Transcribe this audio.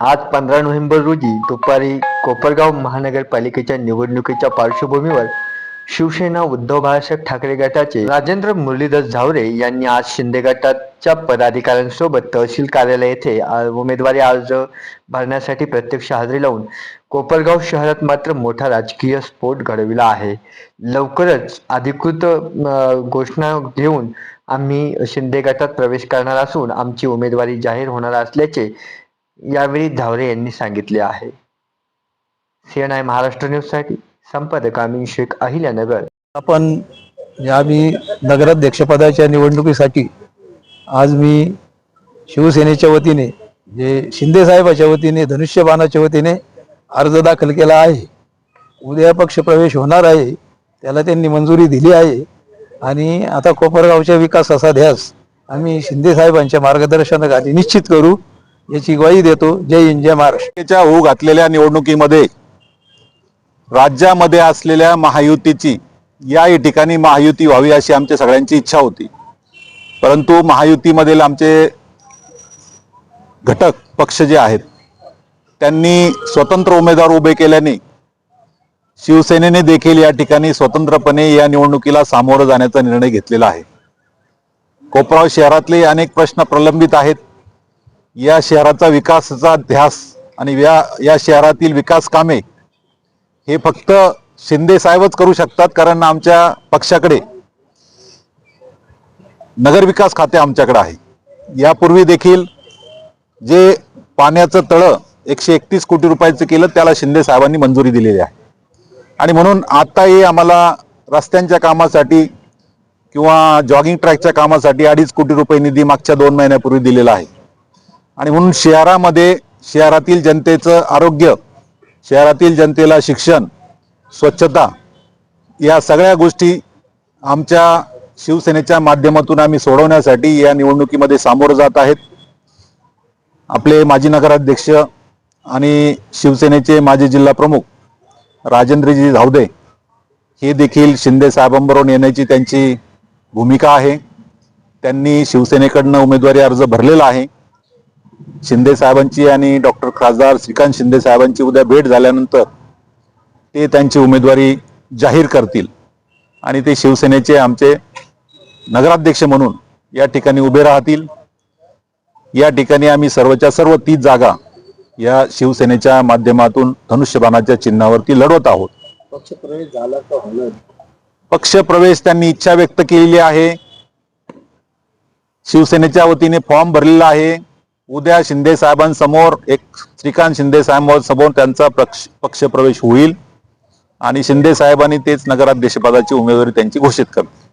आज पंधरा नोव्हेंबर रोजी दुपारी कोपरगाव महानगरपालिकेच्या निवडणुकीच्या पार्श्वभूमीवर शिवसेना उद्धव बाळासाहेब ठाकरे गटाचे राजेंद्र मुरलीधर झावरे यांनी आज शिंदे गटाच्या पदाधिकाऱ्यांसोबत तहसील कार्यालय येथे उमेदवारी अर्ज भरण्यासाठी प्रत्यक्ष हजेरी लावून कोपरगाव शहरात मात्र मोठा राजकीय स्फोट घडविला आहे. लवकरच अधिकृत घोषणा घेऊन आम्ही शिंदे गटात प्रवेश करणार असून आमची उमेदवारी जाहीर होणार असल्याचे यावेळी धावरे यांनी सांगितले आहे. सीएनआय महाराष्ट्र न्यूजसाठी संपादक आमिन शेख अहिल्यानगर. आपण या मी नगराध्यक्षपदाच्या निवडणुकीसाठी आज मी शिवसेनेच्या वतीने जे शिंदे साहेबाच्या वतीने धनुष्यबाणाच्या वतीने अर्ज दाखल केला आहे. उद्या पक्षप्रवेश होणार आहे त्याला त्यांनी मंजुरी दिली आहे. आणि आता कोपरगावच्या विकासाचा ध्यास आम्ही शिंदे साहेबांच्या मार्गदर्शनाखाली निश्चित करू. याची ग्वाही देतो. जय हिंद जय महाराष्ट्राच्या होऊ घातलेल्या निवडणुकीमध्ये राज्यामध्ये असलेल्या महायुतीची या ठिकाणी महायुती व्हावी अशी आमच्या सगळ्यांची इच्छा होती. परंतु महायुतीमधील आमचे घटक पक्ष जे आहेत त्यांनी स्वतंत्र उमेदवार उभे केल्याने शिवसेनेने देखील या ठिकाणी स्वतंत्रपणे या निवडणुकीला सामोरं जाण्याचा निर्णय घेतलेला आहे. कोपराव शहरातले अनेक प्रश्न प्रलंबित आहेत. या शहराचा विकासाचा ध्यास आणि या या शहरातील विकास कामे हे फक्त शिंदे साहेबच करू शकतात कारण आमच्या पक्षाकडे नगरविकास खाते आमच्याकडे आहे. यापूर्वी देखील जे पाण्याचं तळं एकशे एकतीस कोटी रुपयाचं केलं त्याला शिंदे साहेबांनी मंजुरी दिलेली आहे. आणि म्हणून आताही आम्हाला रस्त्यांच्या कामासाठी किंवा जॉगिंग ट्रॅकच्या कामासाठी अडीच कोटी रुपये निधी मागच्या दोन महिन्यापूर्वी दिलेला आहे. आणि म्हणून शहरामध्ये शहरातील जनतेचं आरोग्य शहरातील जनतेला शिक्षण स्वच्छता या सगळ्या गोष्टी आमच्या शिवसेनेच्या माध्यमातून आम्ही सोडवण्यासाठी या निवडणुकीमध्ये सामोरं जात आहेत. आपले माजी नगराध्यक्ष आणि शिवसेनेचे माजी जिल्हा प्रमुख राजेंद्रजी धावदे हे देखील शिंदे साहेबांबरोबर येण्याची त्यांची भूमिका आहे. त्यांनी शिवसेनेकडनं उमेदवारी अर्ज भरलेला आहे. शिंदे साहेबांची आणि डॉक्टर खासदार श्रीकांत शिंदे साहेबांची उद्या भेट झाल्यानंतर ते त्यांची उमेदवारी जाहीर करतील. आणि ते शिवसेनेचे आमचे नगराध्यक्ष म्हणून या ठिकाणी उभे राहतील. या ठिकाणी आम्ही सर्वच्या सर्व तीस जागा या शिवसेनेच्या माध्यमातून धनुष्यबाणाच्या चिन्हावरती लढवत आहोत. पक्ष प्रवेश त्यांनी इच्छा व्यक्त केलेली आहे. शिवसेनेच्या वतीने फॉर्म भरलेला आहे. उद्या शिंदे साहेबांसमोर एक श्रीकांत शिंदे साहेबांसमोर त्यांचा पक्ष पक्षप्रवेश होईल. आणि शिंदे साहेबांनी तेच नगराध्यक्षपदाची उमेदवारी त्यांची घोषित करतील.